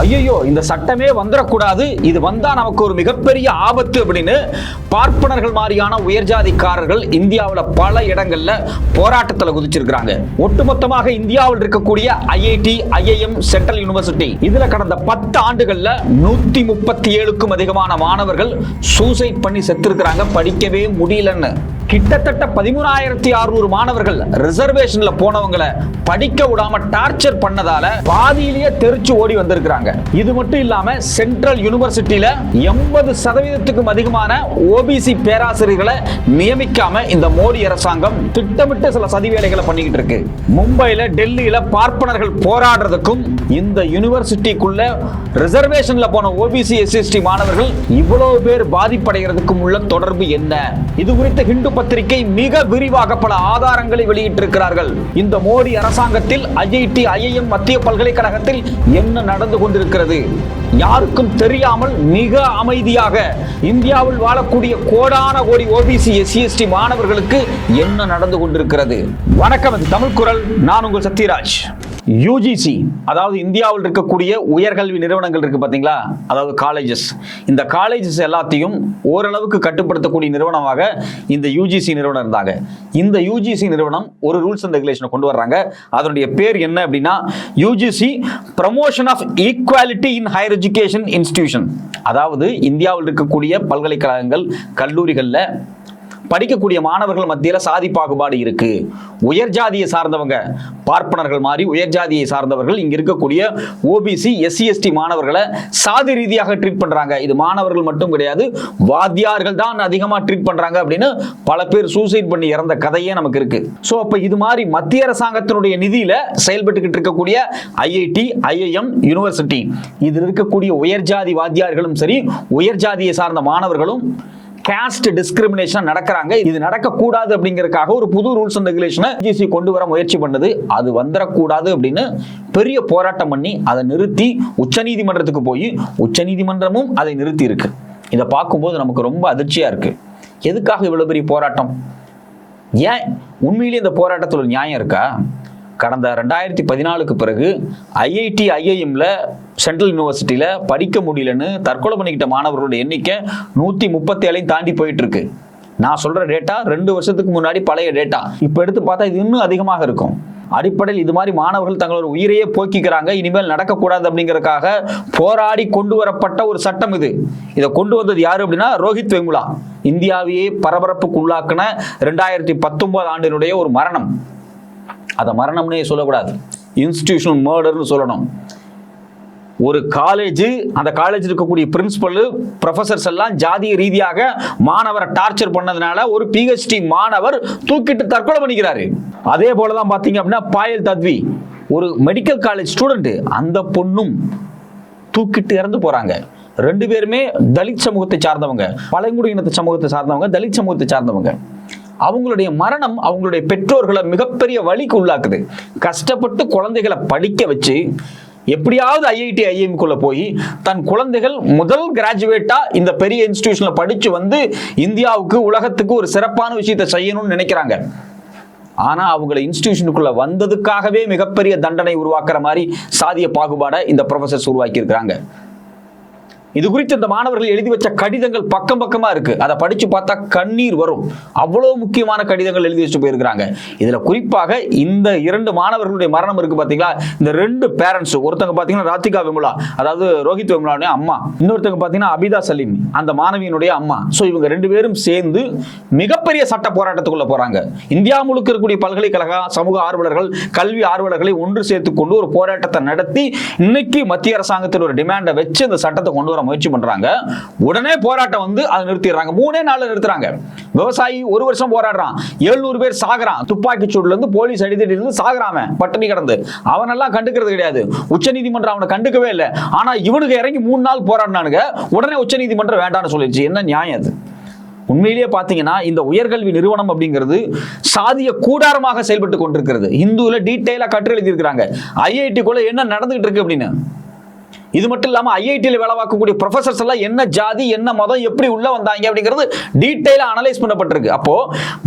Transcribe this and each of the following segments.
ஐயோ இந்த சட்டமே வந்துடக்கூடாது இது வந்தா நமக்கு ஒரு மிகப்பெரிய ஆபத்து அப்படின்னு பார்ப்பனர்கள் மாதிரியான உயர்ஜாதிக்காரர்கள் இந்தியாவில் பல இடங்கள்ல போராட்டத்தில் குதிச்சிருக்கிறாங்க. ஒட்டுமொத்தமாக இந்தியாவில் இருக்கக்கூடிய ஐஐடி ஐஐஎம் சென்ட்ரல் யூனிவர்சிட்டி இதுல கடந்த பத்து ஆண்டுகள்ல நூத்தி முப்பத்தி ஏழுக்கும் அதிகமான மாணவர்கள் சூசைட் பண்ணி செத்திருக்கிறாங்க. படிக்கவே முடியலன்னு. கிட்டத்தட்ட பதிமூணாயிரத்தி அறுநூறு மாணவர்கள் ரிசர்வேஷன்ல போனவங்களை படிக்க விடாம டார்ச்சர் பண்ணதால பாதியிலேயே தெரிச்சு ஓடி வந்திருக்கிறாங்க. இது மட்டும் இல்லாம சென்ட்ரல் யூனிவர்சிட்டியில எண்பது சதவீதத்துக்கும் அதிகமான ஓபிசி பேராசிரியர்களை நியமிக்காம இந்த மோடி அரசாங்கம் திட்டமிட்டு சில சதி வேலைகளை பண்ணிக்கிட்டு இருக்கு. மும்பையில டெல்லியில பார்ப்பனர்கள் போராடுறதுக்கும் இந்த யூனிவர்சிட்டிக்குள்ள ரிசர்வேஷன்ல போன ஓபிசி எஸ்சிஎஸ்டி மாணவர்கள் இவ்வளவு பேர் பாதிப்படைகிறதுக்கும் உள்ள தொடர்பு என்ன? இது குறித்து ஹிந்து பத்திரிகை மிக விரிவாக பல ஆதாரங்களை வெளியிட்டிருக்கிறார்கள். இந்த மோடி அரசாங்கத்தில் ஐஐடி ஐஐஎம் மத்திய பல்கலைக்கழகத்தில் என்ன நடந்து கொண்டிருக்கிறது? யாருக்கும் தெரியாமல் மிக அமைதியாக இந்தியாவில் வாழக்கூடிய கோடான கோடி ஓபிசி எஸ்சி எஸ்டி மாணவர்களுக்கு என்ன நடந்து கொண்டிருக்கிறது? வணக்கம் தமிழ் குரல். நான் உங்கள் சத்யராஜ். யூஜிசி அதாவது இந்தியாவில் இருக்கக்கூடிய உயர்கல்வி நிறுவனங்கள் இருக்கு பார்த்தீங்களா? அதாவது காலேஜஸ் இந்த காலேஜஸ் எல்லாத்தையும் ஓரளவுக்கு கட்டுப்படுத்தக்கூடிய நிறுவனமாக இந்த யூஜிசி நிறுவனம் இருந்தாங்க. இந்த யூஜிசி நிறுவனம் ஒரு ரூல்ஸ் அண்ட் ரெகுலேஷனை கொண்டு வர்றாங்க. அதனுடைய பேர் என்ன அப்படின்னா UGC promotion of equality in higher education institution அதாவது இந்தியாவில் இருக்கக்கூடிய பல்கலைக்கழகங்கள் கல்லூரிகளில் படிக்கக்கூடிய மாணவர்கள் மத்தியில் சாதி பாகுபாடு இருக்கு. உயர் ஜாதியை சார்ந்தவங்க பார்ப்பனர்கள் மாதிரி உயர் ஜாதியை சார்ந்தவர்கள் இங்க இருக்கக்கூடிய ஓபிசி எஸ்சி எஸ்டி மாணவர்களை சாதி ரீதியாக ட்ரீட் பண்றாங்க. இது மாணவர்கள் மட்டும் கிடையாது வாத்தியார்கள் தான் அதிகமாக ட்ரீட் பண்றாங்க அப்படின்னு பல பேர் சூசைட் பண்ணி இறந்த கதையே நமக்கு இருக்கு. ஸோ அப்போ இது மாதிரி மத்திய அரசாங்கத்தினுடைய நிதியில செயல்பட்டுக்கிட்டு இருக்கக்கூடிய ஐஐடி ஐஐஎம் யூனிவர்சிட்டி இதில் இருக்கக்கூடிய உயர் ஜாதி வாத்தியார்களும் சரி உயர் ஜாதியை சார்ந்த மாணவர்களும் காஸ்ட் டிஸ்கிரிமினேஷன் நடக்கிறாங்க. இது நடக்கக்கூடாது அப்படிங்கறக்காக ஒரு புது ரூல்ஸ் அண்ட் ரெகுலேஷனை ஜிசி கொண்டு வர முயற்சி பண்ணது. அது வந்துடக்கூடாது அப்படின்னு பெரிய போராட்டம் பண்ணி அதை நிறுத்தி உச்சநீதிமன்றத்துக்கு போய் உச்சநீதிமன்றமும் அதை நிறுத்தி இருக்கு இதை பார்க்கும்போது நமக்கு ரொம்ப அதிர்ச்சியா இருக்கு. எதுக்காக இவ்வளவு பெரிய போராட்டம்? ஏன் உண்மையிலேயே இந்த போராட்டத்தில் ஒரு நியாயம் இருக்கா? கடந்த ரெண்டாயிரத்தி பதினாலுக்கு பிறகு ஐஐடி ஐஐஎம்ல சென்ட்ரல் யூனிவர்சிட்டியில் படிக்க முடியலன்னு தற்கொலை பண்ணிக்கிட்ட மாணவர்களோட எண்ணிக்கை நூற்றி முப்பத்தி ஏழையும் தாண்டி போயிட்டு இருக்கு நான் சொல்கிற டேட்டா ரெண்டு வருஷத்துக்கு முன்னாடி பழைய டேட்டா இப்போ எடுத்து பார்த்தா இது இன்னும் அதிகமாக இருக்கும். அடிப்படையில் இது மாதிரி மாணவர்கள் தங்களோட உயிரையே போக்கிக்கிறாங்க இனிமேல் நடக்கக்கூடாது அப்படிங்கிறதுக்காக போராடி கொண்டு வரப்பட்ட ஒரு சட்டம் இது. இதை கொண்டு வந்தது யாரு அப்படின்னா ரோஹித் வெங்குலா இந்தியாவையே பரபரப்புக்கு உள்ளாக்கின ரெண்டாயிரத்தி பத்தொன்பது ஆண்டினுடைய ஒரு மரணம். அதை மரணம்னே சொல்லக்கூடாது. இன்ஸ்டிடியூஷனல் மர்டர்னு சொல்லணும். ஒரு காலேஜ் அந்த காலேஜ் இருக்கக்கூடிய பிரின்சிபல் ப்ரொஃபசர்ஸ் எல்லாம் ஜாதிய ரீதியாக மாணவரை டார்ச்சர் பண்ணதுனால ஒரு பிஹெச்டி மாணவர் தூக்கிட்டு தற்கொலை பண்ணிக்கிறாரு. அதே போல தான் பார்த்தீங்க அப்படின்னா பாயல் தத்வி ஒரு மெடிக்கல் காலேஜ் ஸ்டூடெண்ட் அந்த பொண்ணும் தூக்கிட்டு இறந்து போறாங்க. ரெண்டு பேருமே தலித் சமூகத்தை சார்ந்தவங்க. பழங்குடியினத்தை சமூகத்தை சார்ந்தவங்க தலித் சமூகத்தை சார்ந்தவங்க. அவங்களுடைய மரணம் அவங்களுடைய பெற்றோர்களை மிகப்பெரிய வழிக்கு உள்ளாக்குது. கஷ்டப்பட்டு குழந்தைகளை படிக்க வச்சு எப்படியாவது ஐஐடி ஐஎம்குள்ள போய் தன் குழந்தைகள் முதல் கிராஜுவேட்டா இந்த பெரிய இன்ஸ்டிடியூஷன்ல படிச்சு வந்து இந்தியாவுக்கு உலகத்துக்கு ஒரு சிறப்பான விஷயத்தை செய்யணும்னு நினைக்கிறாங்க. ஆனா அவங்கள இன்ஸ்டிடியூஷனுக்குள்ள வந்ததுக்காகவே மிகப்பெரிய தண்டனை உருவாக்குற மாதிரி சாதிய பாகுபாடை இந்த ப்ரொஃபசர்ஸ் உருவாக்கி இருக்கிறாங்க இது குறித்து இந்த மாணவர்கள் எழுதி வச்ச கடிதங்கள் பக்கம் பக்கமா இருக்கு. அதை படிச்சு பார்த்தா கண்ணீர் வரும். அவ்வளவு முக்கியமான கடிதங்கள் எழுதி வச்சு போயிருக்கிறாங்க. இதுல குறிப்பாக இந்த இரண்டு மாணவர்களுடைய மரணம் இருக்கு பாத்தீங்களா? இந்த ரெண்டு பேரண்ட்ஸ் ஒருத்தங்க பாத்தீங்கன்னா ராதிகா விமலா அதாவது ரோஹித் விமலாவுடைய அம்மா. இன்னொருத்தங்க பாத்தீங்கன்னா அபிதா சலீம் அந்த மாணவியினுடைய அம்மா. ஸோ இவங்க ரெண்டு பேரும் சேர்ந்து மிகப்பெரிய சட்ட போராட்டத்துக்குள்ள போறாங்க. இந்தியா முழுக்க இருக்கக்கூடிய பல்கலைக்கழக சமூக ஆர்வலர்கள் கல்வி ஆர்வலர்களை ஒன்று சேர்த்து கொண்டு ஒரு போராட்டத்தை நடத்தி இன்னைக்கு மத்திய அரசாங்கத்தில் ஒரு டிமாண்டை வச்சு இந்த சட்டத்தை கொண்டு வர முயற்சி பண்றாங்க. உடனே போராட்டம் வந்து அதை நிறுத்திடுறாங்க. மூணே நாள்ல நிறுத்துறாங்க. விவசாயி ஒரு வருஷம் போராடுறான். எழுநூறு பேர் சாகுறான். துப்பாக்கி சூடுல இருந்து போலீஸ் அடித்தடி இருந்து சாகுறான் பட்டினி கிடந்து. அவனெல்லாம் கண்டுக்கிறது கிடையாது. உச்சநீதிமன்றம் அவனை கண்டுக்கவே இல்லை. ஆனா இவனுக்கு இறங்கி மூணு நாள் போராடினானுங்க. உடனே உச்சநீதிமன்றம் வேண்டாம்னு சொல்லிடுச்சு. என்ன நியாயம் அது? உண்மையிலேயே பார்த்தீங்கன்னா இந்த உயர்கல்வி நிறுவனம் அப்படிங்கிறது சாதிய கூடாரமாக செயல்பட்டு கொண்டிருக்கிறது. இந்துல டீட்டெயிலாக கற்று எழுதியிருக்கிறாங்க. ஐஐடிக்குள்ள என்ன நடந்துகிட்டு இருக்கு அப்படின்னு? இது மட்டும் இல்லாமல் ஐஐடியில் வேலை பார்க்கக்கூடிய ப்ரொஃபசர்ஸ் எல்லாம் என்ன ஜாதி என்ன மதம் எப்படி உள்ள வந்தாங்க அப்படிங்கிறது டீட்டெயிலாக அனலைஸ் பண்ணப்பட்டிருக்கு. அப்போ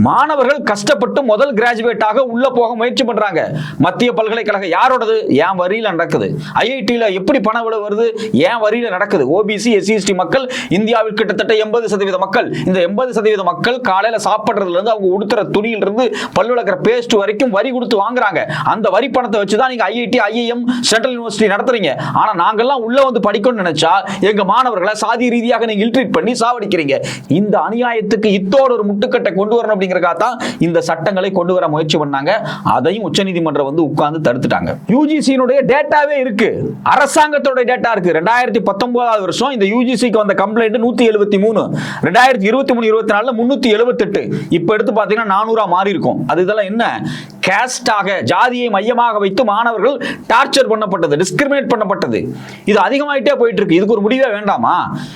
மாணவர்கள் கஷ்டப்பட்டு முதல் கிராஜுவேட்டாக உள்ளே உள்ள போக முயற்சி பண்றாங்க. மத்திய பல்கலைக்கழகம் யாரோடது? ஏன் வரியில நடக்குது. ஐஐடியில் எப்படி பண விலை வருது? ஏன் வரியில நடக்குது. ஓபிசி எஸ்சிஎஸ்டி மக்கள் இந்தியாவில் கிட்டத்தட்ட எண்பது சதவீத மக்கள். இந்த எண்பது சதவீத மக்கள் காலையில் சாப்பிட்றதுலேருந்து அவங்க உடுத்துற துணியிலிருந்து பல்லு விளக்குற பேஸ்ட் வரைக்கும் வரி கொடுத்து வாங்குறாங்க. அந்த வரி பணத்தை வச்சு தான் நீங்கள் ஐஐடி ஐஐஎம் சென்ட்ரல் யூனிவர்சிட்டி நடத்துறீங்க. ஆனால் நாங்கள்லாம் தான் உள்ள வந்து படிக்கணும்னு நினைச்சா எங்க மாணவர்களை சாதி ரீதியாக நீங்க இல்ட்ரீட் பண்ணி சாவடிக்கிறீங்க. இந்த அநியாயத்துக்கு இத்தோடு ஒரு முட்டுக்கட்டை கொண்டு வரணும் அப்படிங்கறக்காக தான் இந்த சட்டங்களை கொண்டு வர முயற்சி பண்ணாங்க. அதையும் உச்சநீதிமன்றம் வந்து உட்கார்ந்து தடுத்துட்டாங்க. யூஜிசியினுடைய டேட்டாவே இருக்கு. அரசாங்கத்தோட டேட்டா இருக்கு. ரெண்டாயிரத்தி பத்தொன்பதாவது வருஷம் இந்த யூஜிசிக்கு வந்த கம்ப்ளைண்ட் நூத்தி எழுபத்தி மூணு. ரெண்டாயிரத்தி இருபத்தி மூணு இருபத்தி நாலுல முன்னூத்தி எழுபத்தெட்டு இப்ப எடுத்து பாத்தீங்கன்னா நானூறா மாறி இருக்கும் அது இதெல்லாம் என்ன? கேஸ்டாக ஜாதியை மையமாக வைத்து மாணவர்கள் டார்ச்சர் பண்ணப்பட்டது டிஸ்கிரிமினேட் பண்ணப்பட்டது. இது அதிகமாயிட்டே போயிட்டு இருக்கு இதுக்கு ஒரு முடிவே வேண்டாமா?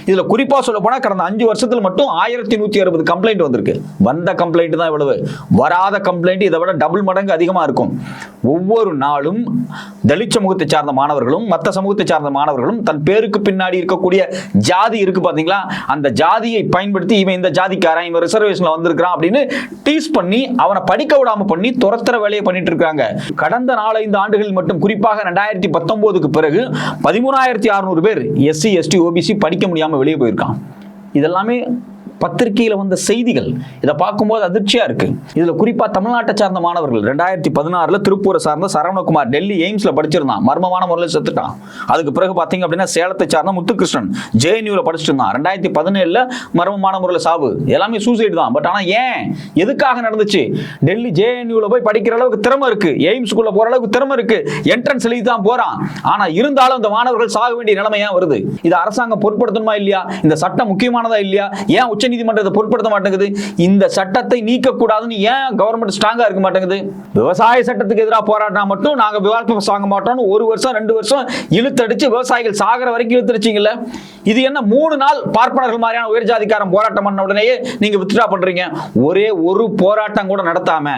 இதுல குறிப்பா சொல்ல போனா கடந்த அஞ்சு வருஷத்துல மட்டும் ஆயிரத்தி நூத்தி அறுபது கம்ப்ளைண்ட் வந்திருக்கு. வந்த கம்ப்ளைண்ட் தான் இவ்வளவு. வராத கம்ப்ளைண்ட் இதை விட டபுள் மடங்கு அதிகமா இருக்கும். ஒவ்வொரு நாளும் தலித் சமூகத்தை சார்ந்த மாணவர்களும் மற்ற சமூகத்தை சார்ந்த மாணவர்களும் தன் பேருக்கு பின்னாடி இருக்கக்கூடிய ஜாதி இருக்கு பாத்தீங்களா? அந்த ஜாதியை பயன்படுத்தி இவன் இந்த ஜாதிக்காரன் இவன் ரிசர்வேஷன்ல வந்திருக்கிறான் அப்படின்னு டீஸ் பண்ணி அவனை படிக்க விடாம பண்ணி துரத்துற வேலையை பண்ணிட்டு இருக்காங்க. கடந்த நாலஞ்சு ஆண்டுகளில் மட்டும் குறிப்பாக ரெண்டாயிரத்தி பத்தொன்பதுக்கு பிறகு பதிமூணாயிரத்தி அறுநூறு பேர் எஸ்சி எஸ்டி ஓபிசி படிக்க முடியாம வெளியே போயிருக்கான் இதெல்லாமே பத்திரிகையில் வந்த செய்திகள் இதை பார்க்கும்போது அதிர்ச்சியாக இருக்குது இதில் குறிப்பாக தமிழ்நாட்டை சார்ந்த மாணவர்கள் ரெண்டாயிரத்தி பதினாறில் திருப்பூரை சார்ந்த சரவணகுமார் டெல்லி எய்ம்ஸில் படிச்சிருந்தான். மர்மமான முறையில் செத்துட்டான். அதுக்கு பிறகு பார்த்தீங்க அப்படின்னா சேலத்தை சார்ந்த முத்துகிருஷ்ணன் ஜேஎன்யூவில் படிச்சுட்டு இருந்தான் ரெண்டாயிரத்தி பதினேழில் மர்மமான முறையில் சாவு. எல்லாமே சூசைடு தான். பட் ஆனால் ஏன்? எதுக்காக நடந்துச்சு? டெல்லி ஜேஎன்யூவில் போய் படிக்கிற அளவுக்கு திறமை இருக்கு. எய்ம்ஸ்குள்ள போகிற அளவுக்கு திறமை இருக்கு. என்ட்ரன்ஸ் எழுதி தான் போகிறான் ஆனால் இருந்தாலும் அந்த மாணவர்கள் சாக வேண்டிய நிலைமை ஏன் வருது? இது அரசாங்கம் பொருட்படுத்தணுமா இல்லையா? இந்த சட்டம் முக்கியமானதா இல்லையா? ஏன் உச்சநீதிமன்றத்தை பொருட்படுத்த மாட்டேங்குது. இந்த சட்டத்தை நீக்கக்கூடாதுன்னு ஏன் கவர்மெண்ட் ஸ்ட்ராங்கா இருக்க மாட்டேங்குது? விவசாய சட்டத்துக்கு எதிராக போராடினா மட்டும் நாங்க விவாதம் சாங்க மாட்டோம்னு ஒரு வருஷம் ரெண்டு வருஷம் இழுத்தடிச்சு விவசாயிகள் சாகிற வரைக்கும் இழுத்தடிச்சிங்கல்ல இது என்ன மூணு நாள் பார்ப்பனர்கள் மாதிரியான உயர்ஜாதிக்காரன் போராட்டம் பண்ண உடனேயே நீங்க வித்ட்ரா பண்றீங்க. ஒரே ஒரு போராட்டம் கூட நடத்தாம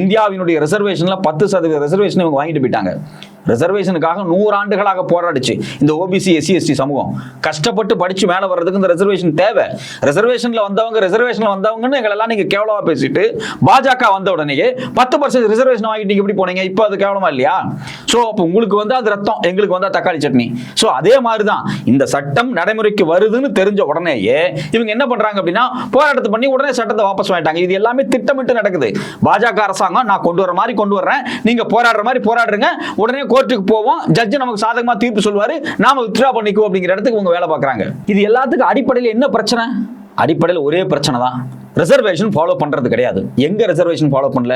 இந்தியாவினுடைய ரிசர்வேஷன்ல பத்து சதவீத ரிசர்வேஷன் இவங்க வாங்கிட்டு போயிட்டாங்க. ரிசர்வேஷனுக்காக நூறாண்டுகளாக போராடிச்சு. இந்த ஓபிசி எஸ்சி எஸ்டி சமூகம். கஷ்டப்பட்டு படிச்சு மேலே வர்றதுக்கு இந்த ரிசர்வேஷன் தேவை. ரிசர்வேஷன்ல வந்தவங்க ரிசர்வேஷன்ல வந்தவங்கன்னு எங்களெல்லாம் நீங்க கேவலமா பேசிட்டு பாஜக வந்த உடனேயே பத்து பர்சன்ட் ரிசர்வேஷன் வாங்கிட்டு எப்படி போனீங்க? இப்போ அது கேவலமா இல்லையா? ஸோ அப்போ உங்களுக்கு வந்து அது ரத்தம் எங்களுக்கு வந்தா தக்காளி சட்னி. ஸோ அதே மாதிரி தான் இந்த சட்டம் நடைமுறைக்கு வருதுன்னு தெரிஞ்ச உடனேயே இவங்க என்ன பண்றாங்க அப்படின்னா போராட்டத்தை பண்ணி உடனே சட்டத்தை வாபஸ் வாங்கிட்டாங்க. இது எல்லாமே திட்டமிட்டு நடக்குது. பாஜக அரசாங்கம் நான் கொண்டு வர மாதிரி கொண்டு வர்றேன். நீங்க போராடுற மாதிரி போராடுறீங்க உடனே கோர்ட்டுக்கு போவோம். ஜட்ஜ் நமக்கு சாதகமாக தீர்ப்பு சொல்வார் நாம் வித்ரா பண்ணிக்குவோம் அப்படிங்கிற இடத்துக்கு இவங்க வேலை பார்க்குறாங்க. இது எல்லாத்துக்கும் அடிப்படையில் என்ன பிரச்சனை? அடிப்படையில் ஒரே பிரச்சனை தான். ரிசர்வேஷன் ஃபாலோ பண்ணுறது கிடையாது. எங்கே ரிசர்வேஷன் ஃபாலோ பண்ணல?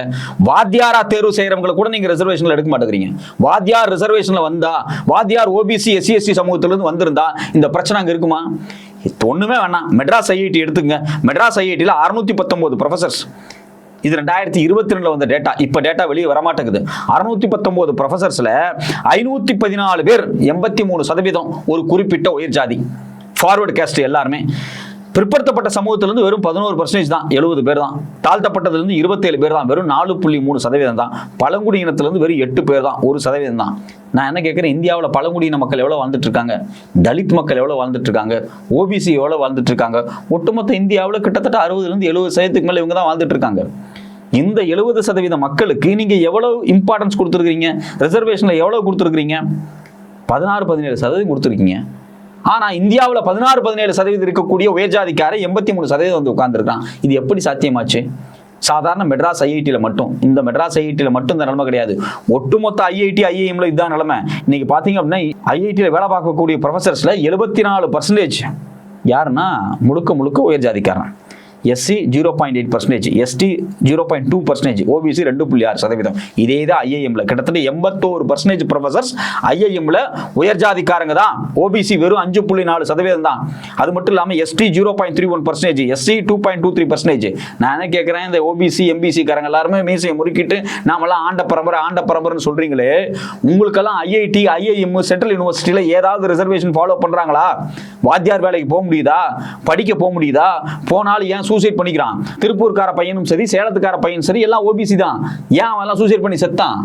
வாத்தியாரா தேர்வு செய்கிறவங்களை கூட நீங்கள் ரிசர்வேஷனில் எடுக்க மாட்டேங்கிறீங்க. வாத்தியார் ரிசர்வேஷனில் வந்தால் வாத்தியார் ஓபிசி எஸ்சி எஸ்டி இருந்து வந்திருந்தா இந்த பிரச்சனை அங்கே இருக்குமா? ஒன்றுமே வேணாம். மெட்ராஸ் ஐஐடி எடுத்துங்க மெட்ராஸ் ஐஐடியில் அறுநூத்தி பத்தொம்போது ப்ரொஃபசர்ஸ் இது ரெண்டாயிரத்தி இருபத்தி ரெண்டுல வந்த டேட்டா இப்போ டேட்டா வெளியே வரமாட்டேங்குது. அறுநூத்தி பத்தொன்பது ப்ரொஃபசர்ஸ்ல ஐநூத்தி பதினாலு பேர் எண்பத்தி மூணு சதவீதம் ஒரு குறிப்பிட்ட உயர் ஜாதி. ஃபார்வர்டு கேஸ்ட் எல்லாருமே. பிற்படுத்தப்பட்ட சமூகத்திலிருந்து வெறும் பதினோரு பர்சன்டேஜ் தான் எழுபது பேர் தான். தாழ்த்தப்பட்டதுலேருந்து இருபத்தேழு பேர் தான் வெறும் நாலு புள்ளி மூணு சதவீதம் தான். பழங்குடி இனத்திலிருந்து வெறும் எட்டு பேர் தான் ஒரு சதவீதம் தான். நான் என்ன கேட்குறேன் இந்தியாவில் பழங்குடியின மக்கள் எவ்வளோ வாழ்ந்துட்டு இருக்காங்க தலித் மக்கள் எவ்வளோ வாழ்ந்துட்டு இருக்காங்க ஓபிசி எவ்வளோ வாழ்ந்துட்டு இருக்காங்க ஒட்டுமொத்த இந்தியாவில் கிட்டத்தட்ட அறுபதுலேருந்து எழுபது சதவீதத்துக்கு மேலே இவங்க தான் வாழ்ந்துட்டு இருக்காங்க இந்த எழுபது சதவீத மக்களுக்கு நீங்க எவ்வளவு இம்பார்ட்டன்ஸ் கொடுத்துருக்கீங்க ரிசர்வேஷன்ல எவ்வளவு கொடுத்துருக்கீங்க பதினாறு பதினேழு சதவீதம் கொடுத்துருக்கீங்க. ஆனா இந்தியாவில் பதினாறு பதினேழு சதவீதம் இருக்கக்கூடிய உயர்ஜாதிக்கார எண்பத்தி மூணு சதவீதம் வந்து உட்கார்ந்துருக்கான் இது எப்படி சாத்தியமாச்சு? சாதாரண மெட்ராஸ் ஐஐடியில் மட்டும். இந்த மெட்ராஸ் ஐஐடியில் மட்டும் இந்த நிலைமை கிடையாது. ஒட்டுமொத்த ஐஐடி ஐஐஎம்ல இதுதான் நிலைமை. இன்னைக்கு பார்த்தீங்க அப்படின்னா ஐஐடியில் வேலை பார்க்கக்கூடிய ப்ரொஃபஸர்ஸில் எழுபத்தி நாலு பர்சன்டேஜ் யாருன்னா முழுக்க முழுக்க உயர் ஜாதிக்காரன் SC zero point eight percentage ST zero point two percentage OBC ரெண்டு புள்ளி ஆறு சதவீதம். இதே தான் ஐஏஎம்ல கிட்டத்தட்ட எண்பத்தோரு பர்சன்டேஜ் ப்ரொஃபசர்ஸ் ஐஐஎம்ல உயர் ஜாதிக்காரங்க தான். ஓபிசி வெறும் அஞ்சு புள்ளி நாலு சதவீதம் தான். அது மட்டும் இல்லாமல் ST zero point three one percentage SC two point two three percentage நான் என்ன கேட்குறேன் இந்த ஓபிசி எம்பிசி காரங்க எல்லாருமே மீசையை முறுக்கிட்டு நாமெல்லாம் ஆண்ட பரம்பரை ஆண்ட பரம்பரைன்னு சொல்றீங்களே. உங்களுக்கெல்லாம் ஐஐடி ஐஐஎம் சென்ட்ரல் யூனிவர்சிட்டியில் ஏதாவது ரிசர்வேஷன் ஃபாலோ பண்றாங்களா? வாத்தியார் வேலைக்கு போக முடியுதா? படிக்க போக முடியுதா? போனாலும் ஏன் சூசைட் பண்ணிக்கிறான். திருப்பூர்கார பையனும் சரி சேலத்துக்கார பையனும் சரி எல்லாம் ஓபிசி தான். ஏன் அவன் எல்லாம் சூசைட் பண்ணி செத்தான்?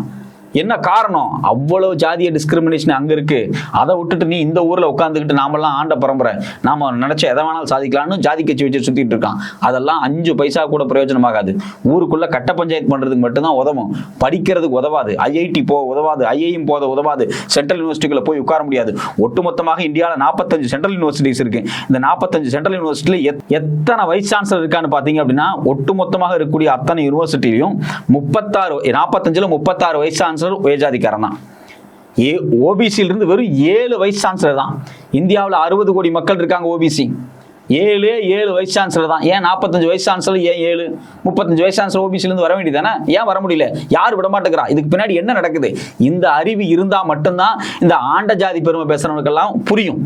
என்ன காரணம்? அவ்வளவு ஜாதிய டிஸ்கிரிமினேஷன் அங்க இருக்கு. அதை விட்டுட்டு நீ இந்த ஊர்ல உட்காந்துக்கிட்டு நாமெல்லாம் ஆண்ட பரம்பரை. நாம நினைச்ச எதை வேணாலும் சாதிக்கலாம்னு ஜாதி கட்சி வச்சு சுத்திட்டு இருக்கான். அதெல்லாம் அஞ்சு பைசா கூட பிரயோஜனமாகாது. ஊருக்குள்ள கட்ட பஞ்சாயத்து பண்றதுக்கு மட்டும்தான் உதவும். படிக்கிறதுக்கு உதவாது. ஐஐடி போ உதவாது. ஐஐஎம் போத உதவாது. சென்ட்ரல் யூனிவர்சிட்டிகளை போய் உட்கார முடியாது. ஒட்டுமொத்தமாக இந்தியாவில் நாற்பத்தஞ்சு சென்ட்ரல் யூனிவர்சிட்டிஸ் இருக்கு. இந்த நாற்பத்தஞ்சு சென்ட்ரல் யூனிவர்சிட்டியில் எத்தனை வைஸ் சான்சலர் இருக்கான்னு பார்த்தீங்க அப்படின்னா ஒட்டுமொத்தமாக இருக்கக்கூடிய அத்தனை யூனிவர்சிட்டிலையும் முப்பத்தாறு நாற்பத்தஞ்சில் முப்பத்தாறு வைஸ் சான்சலர் உயர்ஜாதிக்காரன் தான் ஏ ஓபிசியிலிருந்து வெறும் ஏழு வைஸ் சான்சலர் தான். இந்தியாவில் அறுபது கோடி மக்கள் இருக்காங்க ஓபிசி ஏழு ஏழு வைஸ் சான்சலர் தான். ஏன் நாற்பத்தஞ்சு வைஸ் சான்சலர் ஏன் ஏழு? முப்பத்தஞ்சு வைஸ் சான்சலர் ஓபிசிலேருந்து வர வேண்டியதானே ஏன் வர முடியல? யார் விட மாட்டேங்கிறா இதுக்கு பின்னாடி என்ன நடக்குது? இந்த அறிவு இருந்தால் மட்டும்தான் இந்த ஆண்ட ஜாதி பெருமை பேசுறவனுக்கெல்லாம் புரியும்.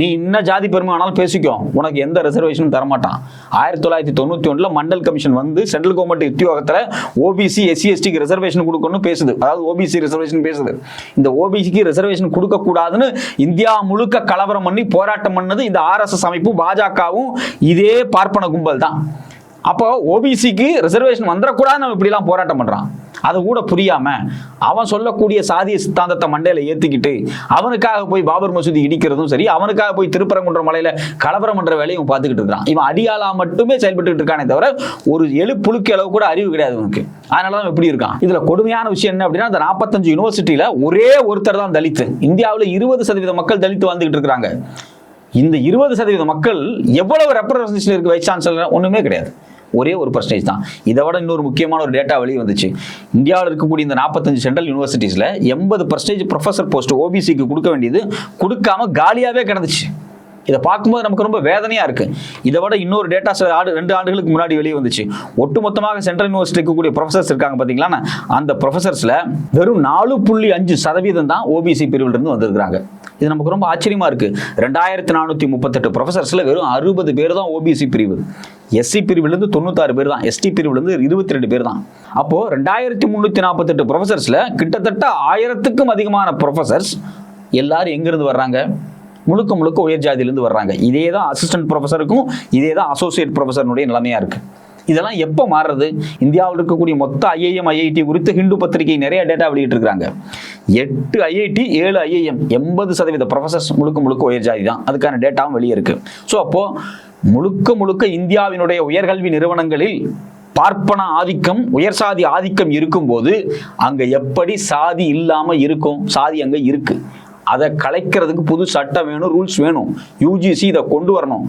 நீ இன்ன ஜாதி பெருமை ஆனாலும் பேசிக்கோ. உனக்கு எந்த ரிசர்வேஷனும் தரமாட்டான். ஆயிரத்தி தொள்ளாயிரத்தி தொண்ணூத்தி ஒன்றில் மண்டல் கமிஷன் வந்து சென்ட்ரல் கவர்மெண்ட் உத்தியோகத்தில் ஓபிசி எஸ்சி எஸ்டிக்கு ரிசர்வேஷன் கொடுக்கணும்னு பேசுது. அதாவது ஓபிசி ரிசர்வேஷன் பேசுது. இந்த ஓபிசிக்கு ரிசர்வேஷன் கொடுக்கக்கூடாதுன்னு இந்தியா முழுக்க கலவரம் பண்ணி போராட்டம் பண்ணது இந்த ஆர்எஸ்எஸ் அமைப்பும் பாஜகவும் இதே பார்ப்பன கும்பல் தான் அப்போ ஓபிசிக்கு ரிசர்வேஷன் வந்துடக்கூடாது நம்ம இப்படிலாம் போராட்டம் பண்ணுறான் அதை கூட புரியாம அவன் சொல்லக்கூடிய சாதிய சித்தாந்தத்தை மண்டையில ஏத்திக்கிட்டு அவனுக்காக போய் பாபர் மசூதி இடிக்கிறதும் சரி அவனுக்காக போய் திருப்பரங்குன்ற மலையில கலவரம் பண்ற வேலையும் இவன் பார்த்துக்கிட்டு இருக்கான் இவன் அடியாளா மட்டுமே செயல்பட்டு இருக்கானே தவிர ஒரு எழு புழுக்கு அளவு கூட அறிவு கிடையாது இவனுக்கு அதனாலதான் இப்படி இருக்கான். இதுல கொடுமையான விஷயம் என்ன அப்படின்னா அந்த நாற்பத்தஞ்சு யூனிவர்சிட்டியில ஒரே ஒருத்தர் தான் தலித்து. இந்தியாவில் இருபது சதவீத மக்கள் தலித்து வந்துகிட்டு இருக்காங்க இந்த இருபது சதவீத மக்கள் எவ்வளவு ரெப்ரசன்டேஷன் இருக்கு வைஸ் சான்சலர் ஒண்ணுமே கிடையாது. ஒரே ஒரு பர்சன்டேஜ் தான். இதை விட இன்னொரு முக்கியமான ஒரு டேட்டா வெளியே வந்துச்சு. இந்தியாவில் இருக்கக்கூடிய இந்த நாற்பத்தஞ்சு சென்ட்ரல் யூனிவர்சிட்டிஸில் எண்பது பர்சன்டேஜ் ப்ரொஃபஸர் போஸ்ட் ஓபிசிக்கு கொடுக்க வேண்டியது கொடுக்காம காலியாகவே கிடந்துச்சு. இதை பார்க்கும்போது நமக்கு ரொம்ப வேதனையாக இருக்குது இதை விட இன்னொரு டேட்டா ஆண்டு ரெண்டு ஆண்டுகளுக்கு முன்னாடி வெளியே வந்துச்சு. ஒட்டுமொத்தமாக சென்ட்ரல் யூனிவர்சிட்டி இருக்கக்கூடிய ப்ரொஃபசர்ஸ் இருக்காங்க பார்த்தீங்களா? அந்த ப்ரொஃபசர்ஸில் வெறும் நாலு புள்ளி அஞ்சு சதவீதம் தான் ஓபிசி பிரிவில் வந்திருக்கிறாங்க. இது நமக்கு ரொம்ப ஆச்சரியமாக இருக்குது ரெண்டாயிரத்தி நானூற்றி முப்பத்தெட்டு ப்ரொஃபஸர்ஸில் வெறும் அறுபது பேர் தான் ஓபிசி பிரிவு. எஸ்சி பிரிவுலேருந்து தொண்ணூத்தாறு பேர் தான் எஸ்டி பிரிவுலேருந்து இருபத்தி ரெண்டு பேர் தான் அப்போது ரெண்டாயிரத்தி முந்நூற்றி நாற்பத்தெட்டு ப்ரொஃபஸர்ஸில் கிட்டத்தட்ட ஆயிரத்துக்கும் அதிகமான ப்ரொஃபசர்ஸ் எல்லாரும் எங்கேருந்து வர்றாங்க? முழுக்க முழுக்க உயர் ஜாதியிலேருந்து வர்றாங்க. இதே தான் அசிஸ்டன்ட் ப்ரொஃபஸருக்கும் இதே தான் அசோசியேட் ப்ரொஃபஸர்னுடைய நிலைமையாக இருக்குது இதெல்லாம் எப்போ மாறுறது? இந்தியாவில் இருக்கக்கூடிய மொத்த ஐஐஎம் ஐஐடி குறித்து ஹிந்து பத்திரிகை நிறைய டேட்டா வெளியிட்டு இருக்காங்க எட்டு ஐஐடி ஏழு ஐஏஎம் எண்பது சதவீத ப்ரொஃபசர்ஸ் முழுக்க முழுக்க உயர் ஜாதி தான். அதுக்கான டேட்டாவும் வெளியே இருக்கு. ஸோ அப்போ முழுக்க முழுக்க இந்தியாவினுடைய உயர்கல்வி நிறுவனங்களில் பார்ப்பன ஆதிக்கம் உயர் சாதி ஆதிக்கம் இருக்கும்போது அங்கே எப்படி சாதி இல்லாமல் இருக்கும்? சாதி அங்கே இருக்குது அதை கலைக்கிறதுக்கு புது சட்டம் வேணும் ரூல்ஸ் வேணும். யூஜிசி இதை கொண்டு வரணும்.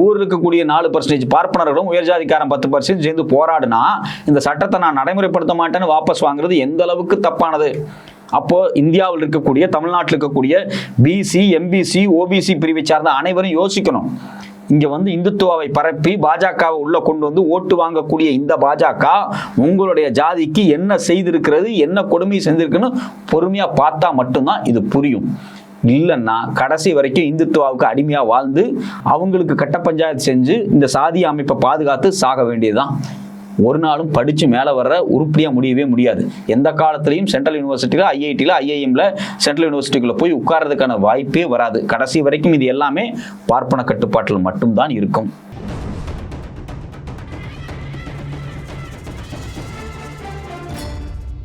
ஊரில் இருக்கக்கூடிய நாலு பர்சன்டேஜ் பார்ப்பனர்களும் உயர்ஜாதிக்காரன் பத்து பர்சன்டேஜ் சேர்ந்து போராடினா இந்த சட்டத்தை நான் நடைமுறைப்படுத்த மாட்டேன்னு வாபஸ் வாங்குறது எந்த அளவுக்கு தப்பானது? அப்போ இந்தியாவில் இருக்கக்கூடிய தமிழ்நாட்டில் இருக்கக்கூடிய பிசி எம்பிசி ஓபிசி பிரிவை சார்ந்த அனைவரும் யோசிக்கணும். இங்க வந்து இந்துத்துவாவை பரப்பி பாஜகவை உள்ள கொண்டு வந்து ஓட்டு வாங்கக்கூடிய இந்த பாஜக உங்களுடைய ஜாதிக்கு என்ன செய்திருக்கிறது என்ன கொடுமை செஞ்சிருக்குன்னு பொறுமையா பார்த்தா மட்டும்தான் இது புரியும். இல்லைன்னா கடைசி வரைக்கும் இந்துத்துவாவுக்கு அடிமையாக வாழ்ந்து அவங்களுக்கு கட்ட பஞ்சாயத்து செஞ்சு இந்த சாதி அமைப்பை பாதுகாத்து சாக வேண்டியதுதான். ஒரு நாளும் படிச்சு மேலே வர்ற உருப்படியாக முடியவே முடியாது. எந்த காலத்துலையும் சென்ட்ரல் யூனிவர்சிட்டியில் ஐஐடியில் ஐஐஎம்ல சென்ட்ரல் யூனிவர்சிட்டிக்குள்ளே போய் உட்கார்றதுக்கான வாய்ப்பே வராது. கடைசி வரைக்கும் இது எல்லாமே பார்ப்பன கட்டுப்பாட்டில் மட்டும்தான் இருக்கும்.